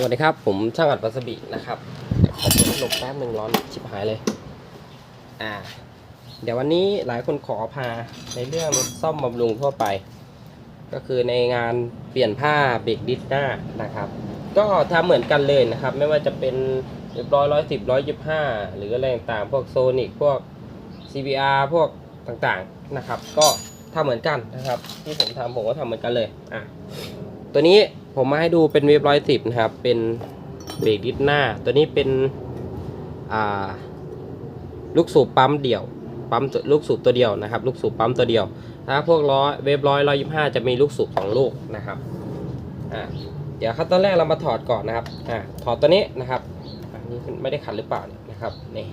สวัสดีครับ ผมช่างอัดวัสบินะครับเดี๋ยวขอเปิดพัดลมแป๊บหนึ่งร้อนชิบหายเลย อ่า เดี๋ยววันนี้หลายคนขอพาในเรื่องรถซ่อมบำรุงทั่วไป ก็คือในงานเปลี่ยนผ้าเบรกดิสหน้านะครับ ก็ทำเหมือนกันเลยนะครับ ไม่ว่าจะเป็นเรียบร้อยร้อยสิบร้อยยี่ห้าหรืออะไรต่างๆพวกโซนิกพวก CBR พวกต่างๆนะครับ ก็ทำเหมือนกันนะครับ ที่ผมทำผมก็ทำเหมือนกันเลย อะ ตัวนี้ผมมาให้ดูเป็นเวฟร้อยสิบนะครับ เป็นเบรกดิสหน้า ตัวนี้เป็นลูกสูบปั๊มเดี่ยว ปั๊มลูกสูบตัวเดียวนะครับ ลูกสูบปั๊มตัวเดียว ถ้าพวกร้อยเวฟร้อยร้อยยี่ห้าจะมีลูกสูบสองลูกนะครับอ่าเดี๋ยวขั้นตอนแรกเรามาถอดก่อนนะครับอ่าถอดตัวนี้นะครับอันนี้ไม่ได้ขัดหรือเปล่าเนี่ยนะครับนี่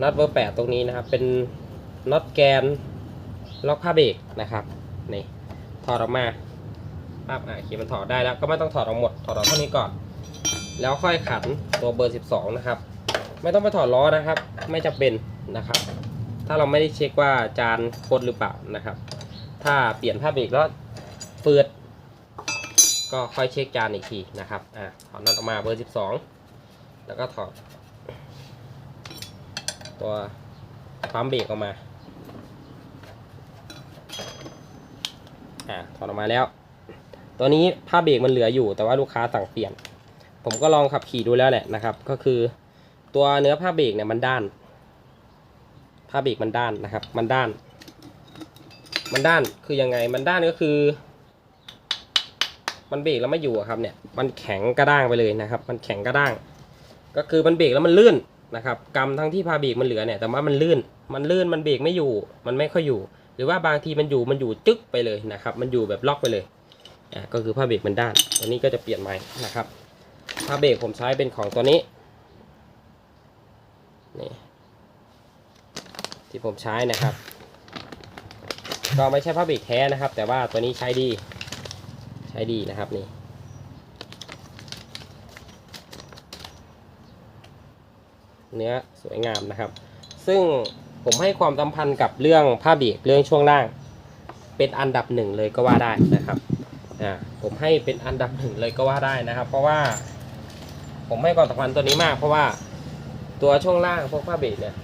น็อตเบอร์แปดตรงนี้นะครับ เป็นน็อตแกนล็อกผ้าเบรกนะครับนี่ถอดออกมา ปั๊บอ่าโอเคมันถอดได้แล้วก็ไม่ต้องถอดออกหมดถอดออกเท่านี้ก่อน แล้วค่อยขันตัวเบอร์ 12 นะครับ ไม่ต้องไปถอดล้อนะครับ ไม่จำเป็นนะครับ ถ้าเราไม่ได้เช็คว่าจานโคตรหรือเปล่านะครับ ถ้าเปลี่ยนผ้าเบรกแล้วเฟืดก็ค่อยเช็คจานอีกทีนะครับอ่าถอดน็อตออกมาเบอร์ 12 แล้วก็ถอด ตัวปั๊มเบรกออกมาอ่าถอดออกมาแล้ว ตัวนี้ผ้าเบรกมันเหลืออยู่ แต่ว่าลูกค้าสั่งเปลี่ยน ผมก็ลองขับขี่ดูแล้วแหละนะครับ ก็คือตัวเนื้อผ้าเบรกเนี่ยมันด้าน ผ้าเบรกมันด้านนะครับ มันด้าน มันด้านคือยังไง มันด้านก็คือ มันเบรกแล้วไม่อยู่ครับเนี่ย มันแข็งกระด้างไปเลยนะครับ มันแข็งกระด้าง ก็คือมันเบรกแล้วมันลื่นนะครับกำทั้งที่ผ้าเบรกมันเหลือเนี่ย แต่ว่ามันลื่น มันลื่น มันเบรกไม่อยู่ มันไม่ค่อยอยู่ หรือว่าบางทีมันอยู่ มันอยู่จึ๊กไปเลยนะครับ มันอยู่แบบล็อกไปเลย อ่าก็คือผ้าเบรกมันด้านตัวนี้ก็จะเปลี่ยนใหม่นะครับผ้าเบรกผมใช้เป็นของตัวนี้นี่ที่ผมใช้นะครับ ก็ไม่ใช่ผ้าเบรกแท้นะครับ แต่ว่าตัวนี้ใช้ดี ใช้ดีนะครับนี่เนื้อสวยงามนะครับ ซึ่งผมให้ความสำคัญกับเรื่องผ้าเบรกเรื่องช่วงล่าง เป็นอันดับหนึ่งเลยก็ว่าได้นะครับ อ่าผมให้เป็นอันดับหนึ่งเลยก็ว่าได้นะครับ เพราะว่า ผมให้ความสำคัญตัวนี้มาก เพราะว่าตัวช่วงล่างพวกผ้าเบรกเนี่ย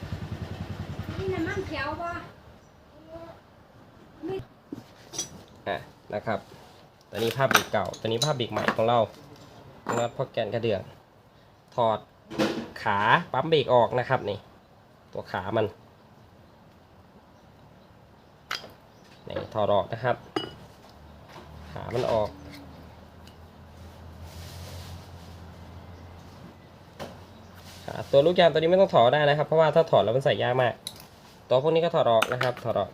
นี่น้ำมันเขียวบ่อะนะครับตัวนี้ภาพเบรกเก่าตัวนี้ภาพเบรกใหม่ของเราน็อตพอกแกนกระเดื่อง ถอดขาปั๊มเบรกออกนะครับนี่ ตัวขามันนี่ถอดออกนะครับ ขามันออกตัวลูกยางตัวนี้ไม่ต้องถอดได้นะครับ เพราะว่าถ้าถอดแล้วมันใส่ยากมาก ตัวพวกนี้ก็ถอดออกนะครับ ถอดออก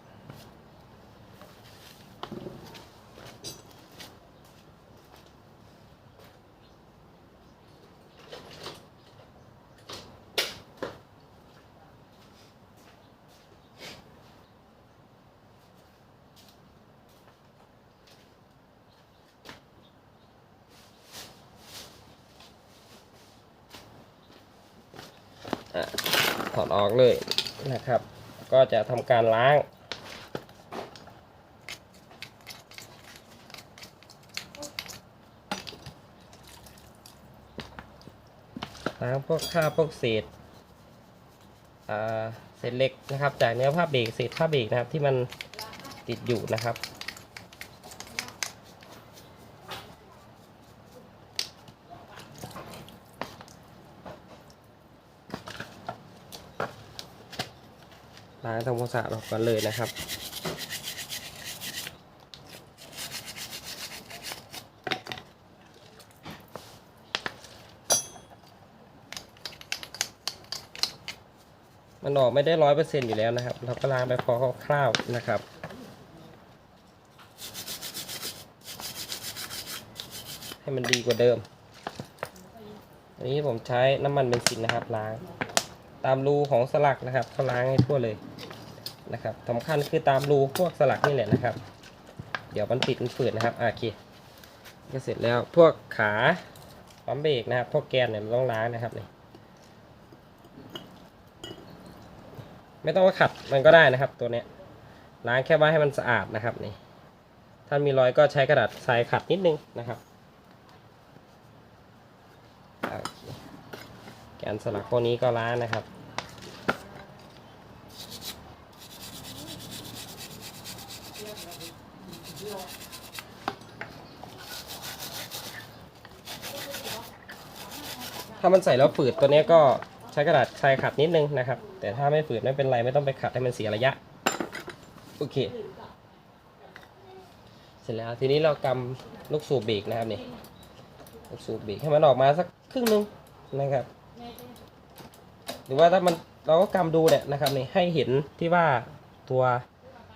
ถอดออกเลยนะครับ ก็จะทำการล้าง ล้างพวกคราพวกเศษเศษเหล็กนะครับ จากเนื้อผ้าเบรกเศษผ้าเบรกนะครับที่มันติดอยู่นะครับ ล้างทำความสะอาดออกก่อนเลยนะครับ มันออกไม่ได้ร้อยเปอร์เซ็นต์อยู่แล้วนะครับ เราก็ล้างไปพอคร่าวๆนะครับให้มันดีกว่าเดิม อันนี้ผมใช้น้ำมันเบนซินนะครับล้าง ตามรูของสลักนะครับเขาล้างให้ทั่วเลย นะครับสำคัญคือตามรูพวกสลักนี่แหละนะครับ เดี๋ยวมันติดมันฝืดนะครับโอเคก็เสร็จแล้วพวกขาปั๊มเบรกนะครับ พวกแกนเนี่ยมันต้องล้างนะครับนี่ไม่ต้องว่าขัดมันก็ได้นะครับ ตัวเนี้ยล้างแค่ว่าให้มันสะอาดนะครับนี่ถ้ามีรอยก็ใช้กระดาษทรายขัดนิดนึงนะครับแกนสลักพวกนี้ก็ล้างนะครับ ถ้ามันใส่แล้วฝืดตัวนี้ก็ใช้กระดาษทรายขัดนิดนึงนะครับ แต่ถ้าไม่ฝืดไม่เป็นไรไม่ต้องไปขัดให้มันเสียระยะ โอเค เสร็จแล้วทีนี้เรากำลูกสูบเบรกนะครับนี่ลูกสูบเบรกให้มันออกมาสักครึ่งนึงนะครับ หรือว่าถ้ามันเราก็กำดูเนี่ยนะครับนี่ให้เห็นที่ว่าตัว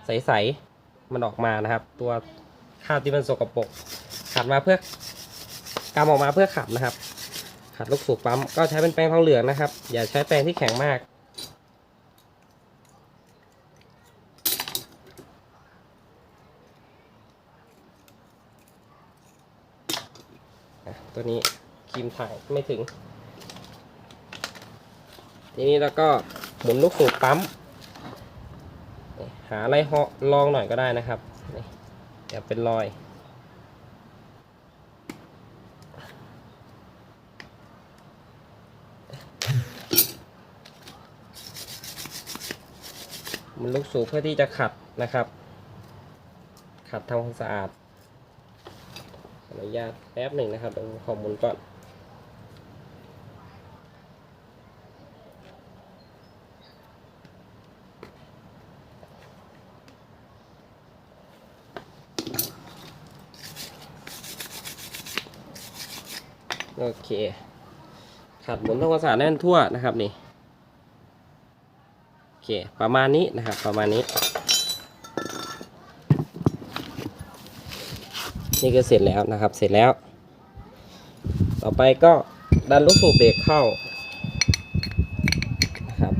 ใสๆ มันออกมานะครับ ตัวคราบที่มันสกปรกขัดมาเพื่อกำออกมาเพื่อขัดนะครับ ขัดลูกสูบปั๊มก็ใช้เป็นแป้งทองเหลืองนะครับ อย่าใช้แป้งที่แข็งมาก ตัวนี้ครีมถ่ายไม่ถึง ทีนี้เราก็หมุนลูกสูบปั๊มหาอะไรหาะ ลองหน่อยก็ได้นะครับนี่อย่าเป็นรอย มันลูกสูบเพื่อที่จะขัดนะครับ ขัดทำความสะอาดขออนุญาตแป๊บหนึ่งนะครับเดี๋ยวขอหมุนก่อน โอเค ขัดหมุนทำความสะอาดแน่นทั่วนะครับนี่โอเคประมาณนี้นะครับ ประมาณนี้ นี่ก็เสร็จแล้วนะครับ เสร็จแล้ว ต่อไปก็ดันลูกสูบเบรกเข้านะครับ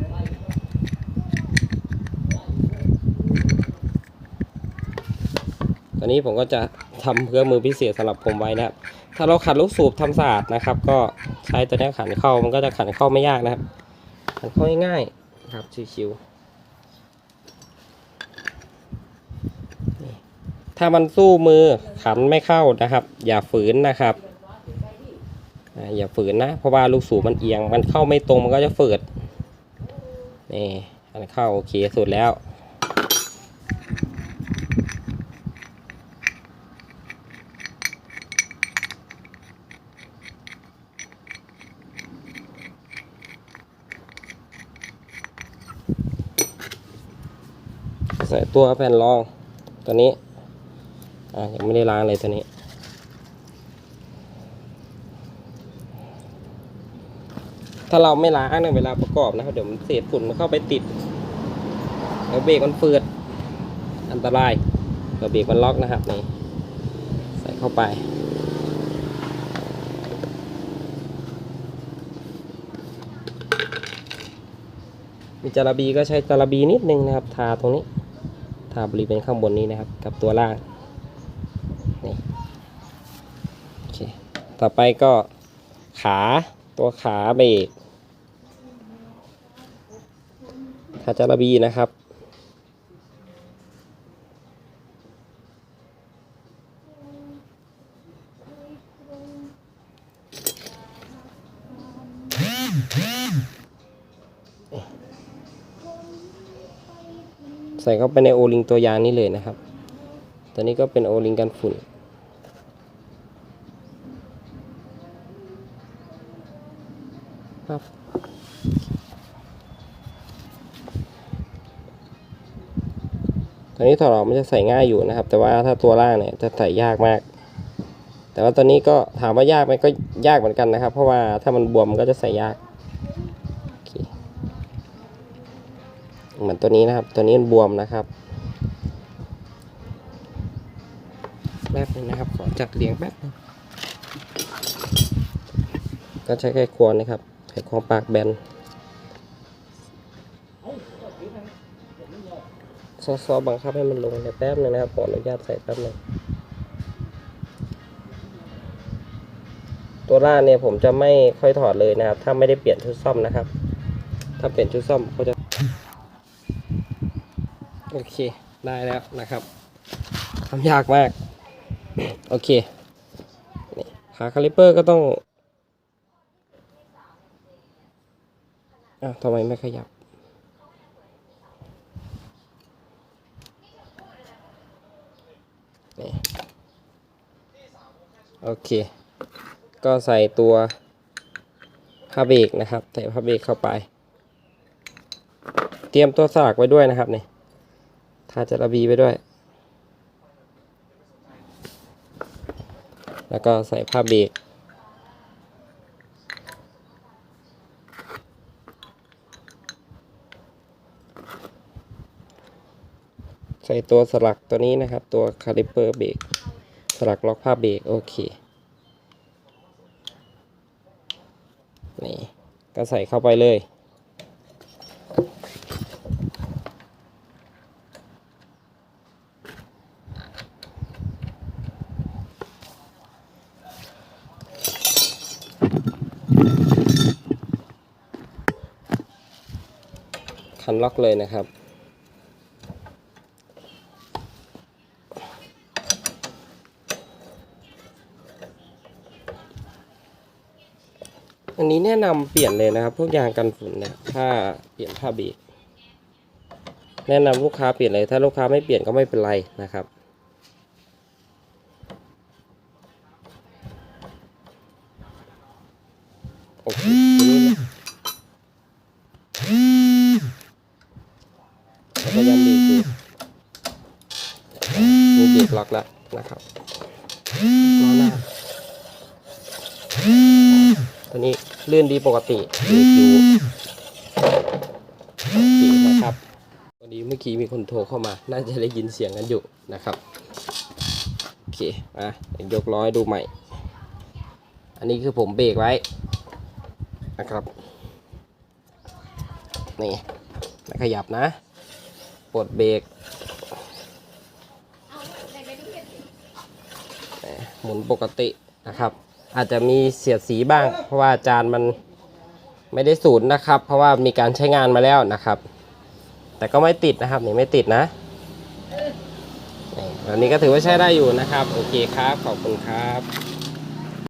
ตอนนี้ผมก็จะทำเพื่อมือพิเศษสำหรับผมไว้นะครับ ถ้าเราขัดลูกสูบทำสะอาดนะครับ ก็ใช้ตัวนี้ขันเข้ามันก็จะขันเข้าไม่ยากนะครับ ขันเข้าง่ายๆครับชิวๆถ้ามันสู้มือขันไม่เข้านะครับ อย่าฝืนนะครับอ่าอย่าฝืนนะเพราะว่าลูกสูบมันเอียงมันเข้าไม่ตรงมันก็จะฝืดนี่ขันเข้าโอเคสุดแล้ว ใส่ตัวแผ่นรองตัวนี้อ่ายังไม่ได้ล้างเลยตัวนี้ถ้าเราไม่ล้างในเวลาประกอบนะครับเดี๋ยวมันเศษฝุ่นมันเข้าไปติดแล้วเบรกมันเฟืดอันตรายเดี๋ยวเบรกมันล็อกนะครับนี่ใส่เข้าไป มีจาระบีก็ใช้จาระบีนิดนึงนะครับ ทาตรงนี้าบริเวณข้างบนนี้นะครับ กับตัวล่างนี่โอเคต่อไปก็ขาตัวขาเบรกขาจาระบีนะครับ ส่เข้าไปในโอลิงตัวยางนี้เลยนะครับ ตัวนี้ก็เป็นโอลิงกันฝุ่น ครับ ตัวนี้ถอดออกมันจะใส่ง่ายอยู่นะครับ แต่ว่าถ้าตัวล่างเนี่ยจะใส่ยากมาก แต่ว่าตัวนี้ก็ถามว่ายากไหมก็ยากเหมือนกันนะครับ เพราะว่าถ้ามันบวมมันก็จะใส่ยาก ตัวนี้นะครับ ตัวนี้มันบวมนะครับแป๊บนึงนะครับ ขอจัดเรียงแป๊บนึงก็ใช้ไขควงนะครับ ไขควงปากแบนซอๆบังคับให้มันลงในแป๊บนึงนะครับ ขออนุญาตใส่แป๊บนึงตัวล่าเนี่ยผมจะไม่ค่อยถอดเลยนะครับ ถ้าไม่ได้เปลี่ยนชุดซ่อมนะครับ ถ้าเปลี่ยนชุดซ่อมก็จะ โอเคได้แล้วนะครับทำยากมาก โอเคขาคาลิเปอร์ก็ต้องอ้าวทำไมไม่ขยับ นี่ โอเค ก็ใส่ตัวผ้าเบรกนะครับ ใส่ผ้าเบรกเข้าไป เตรียมตัวสลักไว้ด้วยนะครับเนี่ย ถ้าจะระบีไปด้วย แล้วก็ใส่ผ้าเบรกใส่ตัวสลักตัวนี้นะครับ ตัวคาลิเปอร์เบรกสลักล็อกผ้าเบรกโอเค นี่ ก็ใส่เข้าไปเลย คันล็อกเลยนะครับ อันนี้แนะนำเปลี่ยนเลยนะครับ พวกยางกันฝุ่นเนี่ยถ้าเปลี่ยนผ้าบรกแนะนำลูกค้าเปลี่ยนเลย ถ้าลูกค้าไม่เปลี่ยนก็ไม่เป็นไรนะครับโอเคทีนี้นะแล้วก็ย้ำเบรกดูมีเบแล้วนะครับล้อหน้าตัวนี้เลื่อนดีปกติเบรกอยู่โอเคนะครับวันนี้เมื่อกี้มีคนโทรเข้ามา น่าจะได้ยินเสียงกันอยู่นะครับโอเคมายกล้อให้ดูใหม่ อันนี้คือผมเบรกไว้นะครับนี่ขยับนะ ปลดเบรก เอาได้ไปดูเฮ็ดสิ หมุนปกตินะครับ อาจจะมีเสียดสีบ้าง เพราะว่าจานมันไม่ได้สูตรนะครับ เพราะว่ามีการใช้งานมาแล้วนะครับ แต่ก็ไม่ติดนะครับนี่ไม่ติดนะนี่อันนี้ก็ถือว่าใช้ได้อยู่นะครับ โอเคครับ ขอบคุณครับ